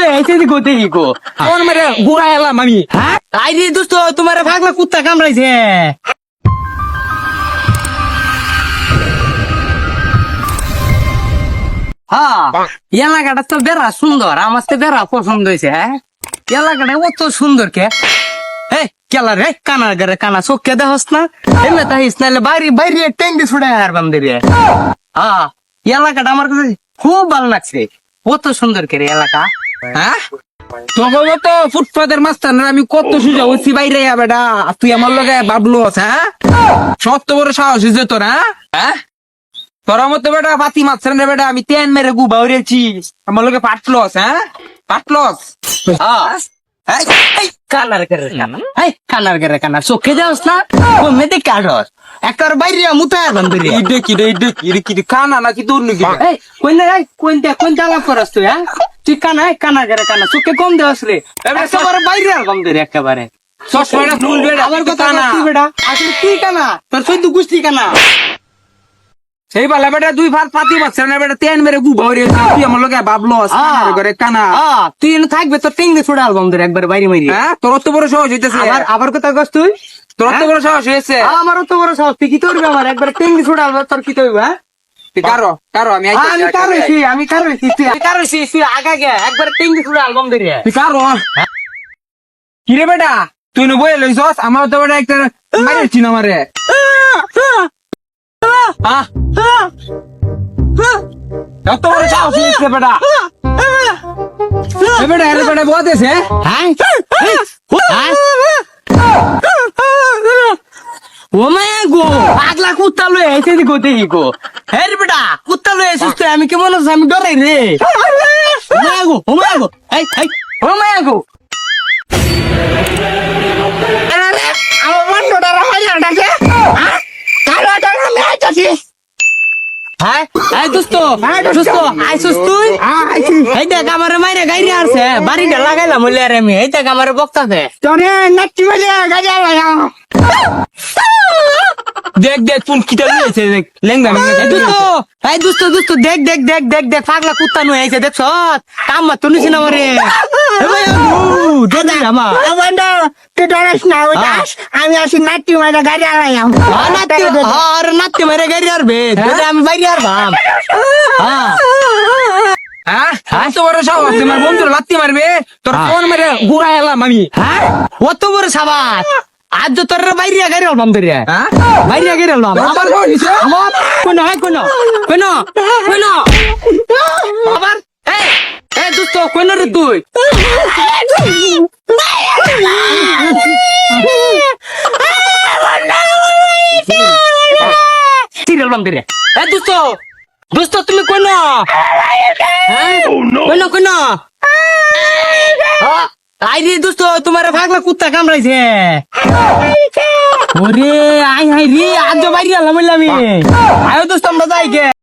লই আইছে দি গোতে ইকো কোন মেরে ঘুরা এলাম আমি। হ্যাঁ? আই রে দোস্ত তোমার পাগলা কুত্তা কামড়াইছে। হ্যাঁ এলাকাটা তো বেড়া সুন্দর আমার তো বেড়া পছন্দ হয়েছে হ্যাঁ? এলাকাটা অত সুন্দর কে? কেলা রে কানা গরে কানা চোখকে দেহস না? এমনি তাহিস নাহলে বাইরে বাইরে টেঙ্গি ছুড়ে আর বান্দিরে হ্যাঁ এলাকাটা আমার কাছে খুব ভালো লাগছে। কত সুন্দর কে রে এলাকা? হ্যাঁ? তো ফুটপাতের মাস্টার আমি কত সুযোগ হচ্ছি বাইরে বেটা। তুই আমার লগে বাবলু হ্যাঁ? সত্য বড় সাহস হয়েছে তোর হ্যাঁ? হ্যাঁ? তোর মতো বেটা পাতি মারছেন রে বেটা আমি তেন মেরে গু বাউরেছি আমার লগে পাটলস হ্যাঁ? পাটলস হ্যাঁ। কানার করে এই করে কানা চোখে যাস না। একবার বাইরে মুতা আর বান্দিরে ইডে কি রে ইডে কি রে কি কানা নাকি তোর নাকি এই কোন এই কোন দে কোন করস তুই হ্যাঁ? তুই কানা কানা করে কানা। চোখে কম দেওয়াস রে একেবারে বাইরে আর কম দে রে একেবারে। চশমাটা ফুল বেটা আমার কথা তুই বেটা। আসলে তুই কানা তোর সৈদ্য গুষ্টি কানা। সেই বালা বেটা দুই ভাত পাতি মারছেন রে বেটা তেন মেরে গু বাউরেছি তুই আমার লগে বাবলস আহ। করে কানা। তুই এনে থাকবে তোর টিঙ্গে ছুড়ে আলবাম দে একবার বাইরে মাইরি। হ্যাঁ তোর তো বড় সাহস হইতেছে। আবার আবার কথা কস তুই? তোর তো বড় সাহস হয়েছে আমারও তো বড় সাহস তুই কি করবি আমার? একবার টিঙ্গে ছুড়ে তোর কি করবি হ্যাঁ? কারও কারও আমি আমি কার আমি কার হইছি তুই আমি কার তুই আগা গে একবার অ্যালবাম তুই কারও? বেটা? তুই নো বই লইছস? আমার তো বেটা একটা মারিছি না মারে। হ্যাঁ কত বড় সাহস হয়েছে বেটা। বেটা এর বেটা বলতেছে হ্যাঁ? হ্যাঁ? ও মায়া গো পাগলা কুত্তা লয়ে আইছে দি গোতে গো। হ্যাঁ বেটা কুত্তা লয়ে আইছিস তুই আমি কেমন আছি? আমি ডরাই রে। ও মায়া গো ও মায়া গো এই এই ও মায়া গো আমার বন্ধুটা রাখাইয়া ডাকে। কালো টাকা আমি আইতাছি। হ্যাঁ এই দোস্ত দোস্ত আইছিস তুই? এই দেখ আমার মাইরে গাইরে আসছে বাড়িটা লাগাইলাম বলে আর আমি। এই দেখ আমার বক্তাতে তোরে নাচি বলে গাজা লাগাও দেখ দেখ কোন কিটা লইছে দেখ লেঙ্গা এই দোস্ত দোস্ত দোস্ত দেখ দেখ দেখ দেখ দেখ পাগলা কুত্তা নু আইছে দেখছ কাম মা তুনিস না মরে দাস আমি আসি নাচি মারা লাগাও নাতি আর নাতি মারে গাড়ি আর বে দাদা আমি বাইরে আর ভাম হ্যাঁ। হ্যাঁ এত বড় সাহস তোমার বন্ধু লাত্তি মারবে তোর ফোন মেরে ঘুরা এলাম আমি। হ্যাঁ অত বড় সাবাস। আজ তো তোর বাইরে গাড়ি আলবাম ধরে। হ্যাঁ? বাইরে গাড়ি আলবাম। আমার? আমার কোন হয় কোন কোন কোন আবার এই এই দোস্ত কোন রে তুই? সিরিয়াল বাম ধরে? এই দোস্ত দোস্ত তুমি কোন হ্যাঁ? কোন কোন আই রে দোস্ত তোমার ভাগলা কুত্তা কামড়াইছে। ওরে আই হাই রে আজ বাইরে আলাম আমি আয়ো দোস্ত আমরা যাই গে।